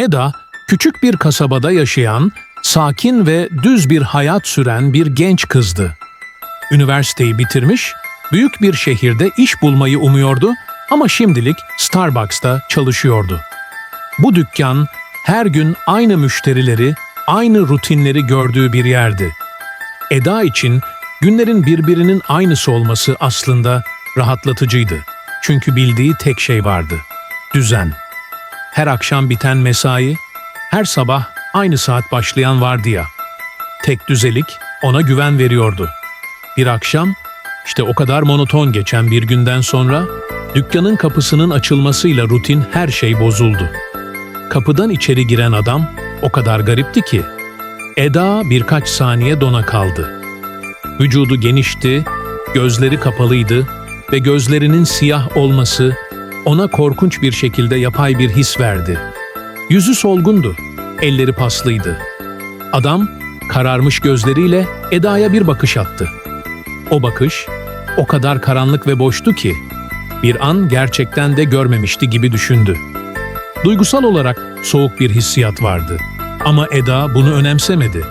Eda, küçük bir kasabada yaşayan, sakin ve düz bir hayat süren bir genç kızdı. Üniversiteyi bitirmiş, büyük bir şehirde iş bulmayı umuyordu ama şimdilik Starbucks'ta çalışıyordu. Bu dükkan her gün aynı müşterileri, aynı rutinleri gördüğü bir yerdi. Eda için günlerin birbirinin aynısı olması aslında rahatlatıcıydı. Çünkü bildiği tek şey vardı. Düzen. Her akşam biten mesai, her sabah aynı saat başlayan vardiya. Tek düzelik ona güven veriyordu. Bir akşam, işte o kadar monoton geçen bir günden sonra, dükkanın kapısının açılmasıyla rutin her şey bozuldu. Kapıdan içeri giren adam o kadar garipti ki, Eda birkaç saniye dona kaldı. Vücudu genişti, gözleri kapalıydı ve gözlerinin siyah olması ona korkunç bir şekilde yapay bir his verdi. Yüzü solgundu, elleri paslıydı. Adam kararmış gözleriyle Eda'ya bir bakış attı. O bakış o kadar karanlık ve boştu ki bir an gerçekten de görmemişti gibi düşündü. Duygusal olarak soğuk bir hissiyat vardı. Ama Eda bunu önemsemedi.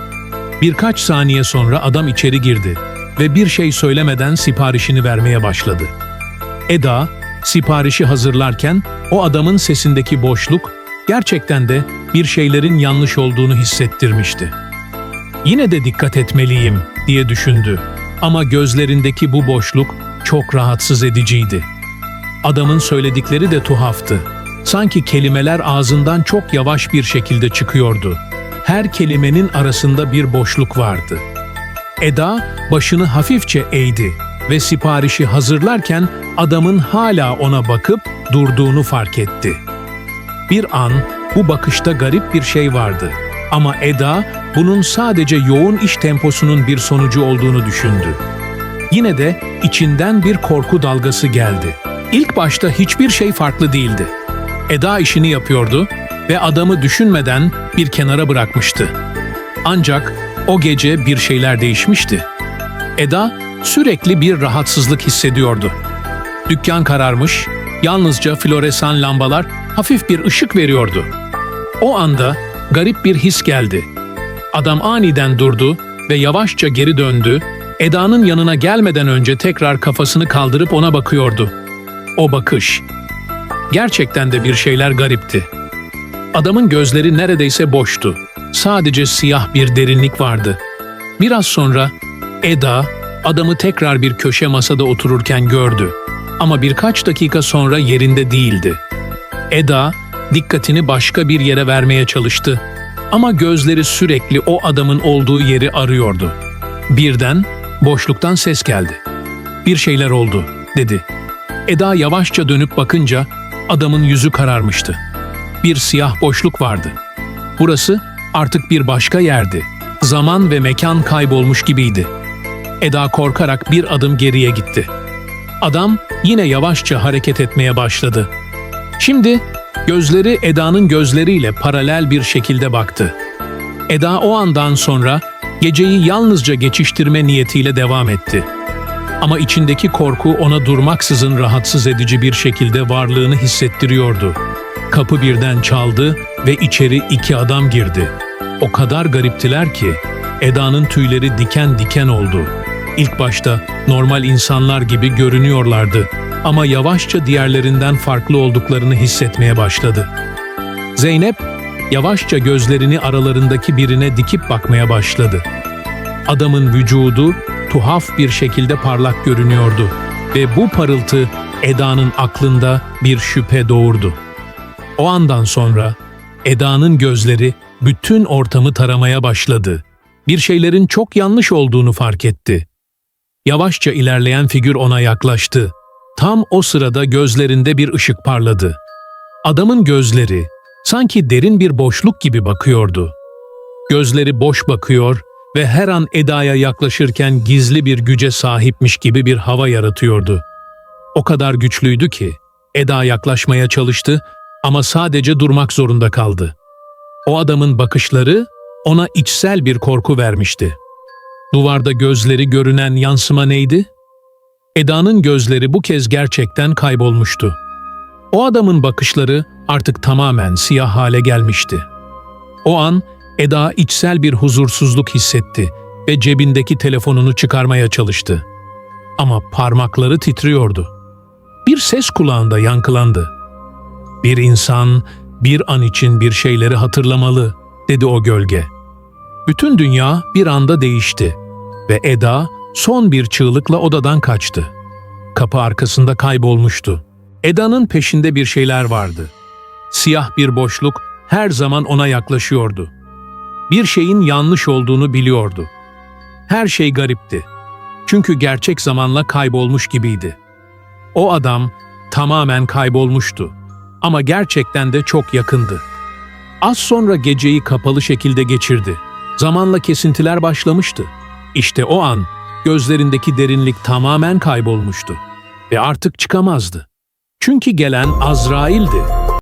Birkaç saniye sonra adam içeri girdi ve bir şey söylemeden siparişini vermeye başladı. Eda, siparişi hazırlarken o adamın sesindeki boşluk gerçekten de bir şeylerin yanlış olduğunu hissettirmişti. Yine de dikkat etmeliyim diye düşündü ama gözlerindeki bu boşluk çok rahatsız ediciydi. Adamın söyledikleri de tuhaftı. Sanki kelimeler ağzından çok yavaş bir şekilde çıkıyordu. Her kelimenin arasında bir boşluk vardı. Eda başını hafifçe eğdi ve siparişi hazırlarken adamın hala ona bakıp durduğunu fark etti. Bir an bu bakışta garip bir şey vardı ama Eda bunun sadece yoğun iş temposunun bir sonucu olduğunu düşündü. Yine de içinden bir korku dalgası geldi. İlk başta hiçbir şey farklı değildi. Eda işini yapıyordu ve adamı düşünmeden bir kenara bırakmıştı. Ancak o gece bir şeyler değişmişti. Eda sürekli bir rahatsızlık hissediyordu. Dükkan kararmış, yalnızca floresan lambalar hafif bir ışık veriyordu. O anda garip bir his geldi. Adam aniden durdu ve yavaşça geri döndü. Eda'nın yanına gelmeden önce tekrar kafasını kaldırıp ona bakıyordu. O bakış. Gerçekten de bir şeyler garipti. Adamın gözleri neredeyse boştu. Sadece siyah bir derinlik vardı. Biraz sonra Eda adamı tekrar bir köşe masada otururken gördü. Ama birkaç dakika sonra yerinde değildi. Eda dikkatini başka bir yere vermeye çalıştı. Ama gözleri sürekli o adamın olduğu yeri arıyordu. Birden boşluktan ses geldi. Bir şeyler oldu, dedi. Eda yavaşça dönüp bakınca adamın yüzü kararmıştı. Bir siyah boşluk vardı. Burası artık bir başka yerdi. Zaman ve mekan kaybolmuş gibiydi. Eda korkarak bir adım geriye gitti. Adam yine yavaşça hareket etmeye başladı. Şimdi gözleri Eda'nın gözleriyle paralel bir şekilde baktı. Eda o andan sonra geceyi yalnızca geçiştirme niyetiyle devam etti. Ama içindeki korku ona durmaksızın rahatsız edici bir şekilde varlığını hissettiriyordu. Kapı birden çaldı ve içeri iki adam girdi. O kadar gariptiler ki Eda'nın tüyleri diken diken oldu. İlk başta normal insanlar gibi görünüyorlardı ama yavaşça diğerlerinden farklı olduklarını hissetmeye başladı. Zeynep yavaşça gözlerini aralarındaki birine dikip bakmaya başladı. Adamın vücudu tuhaf bir şekilde parlak görünüyordu ve bu parıltı Eda'nın aklında bir şüphe doğurdu. O andan sonra Eda'nın gözleri bütün ortamı taramaya başladı. Bir şeylerin çok yanlış olduğunu fark etti. Yavaşça ilerleyen figür ona yaklaştı. Tam o sırada gözlerinde bir ışık parladı. Adamın gözleri sanki derin bir boşluk gibi bakıyordu. Gözleri boş bakıyor ve her an Eda'ya yaklaşırken gizli bir güce sahipmiş gibi bir hava yaratıyordu. O kadar güçlüydü ki Eda yaklaşmaya çalıştı ama sadece durmak zorunda kaldı. O adamın bakışları ona içsel bir korku vermişti. Duvarda gözleri görünen yansıma neydi? Eda'nın gözleri bu kez gerçekten kaybolmuştu. O adamın bakışları artık tamamen siyah hale gelmişti. O an Eda içsel bir huzursuzluk hissetti ve cebindeki telefonunu çıkarmaya çalıştı. Ama parmakları titriyordu. Bir ses kulağında yankılandı. Bir insan bir an için bir şeyleri hatırlamalı, dedi o gölge. Bütün dünya bir anda değişti ve Eda son bir çığlıkla odadan kaçtı. Kapı arkasında kaybolmuştu. Eda'nın peşinde bir şeyler vardı. Siyah bir boşluk her zaman ona yaklaşıyordu. Bir şeyin yanlış olduğunu biliyordu. Her şey garipti. Çünkü gerçek zamanla kaybolmuş gibiydi. O adam tamamen kaybolmuştu ama gerçekten de çok yakındı. Az sonra geceyi kapalı şekilde geçirdi. Zamanla kesintiler başlamıştı. İşte o an gözlerindeki derinlik tamamen kaybolmuştu ve artık çıkamazdı. Çünkü gelen Azrail'di.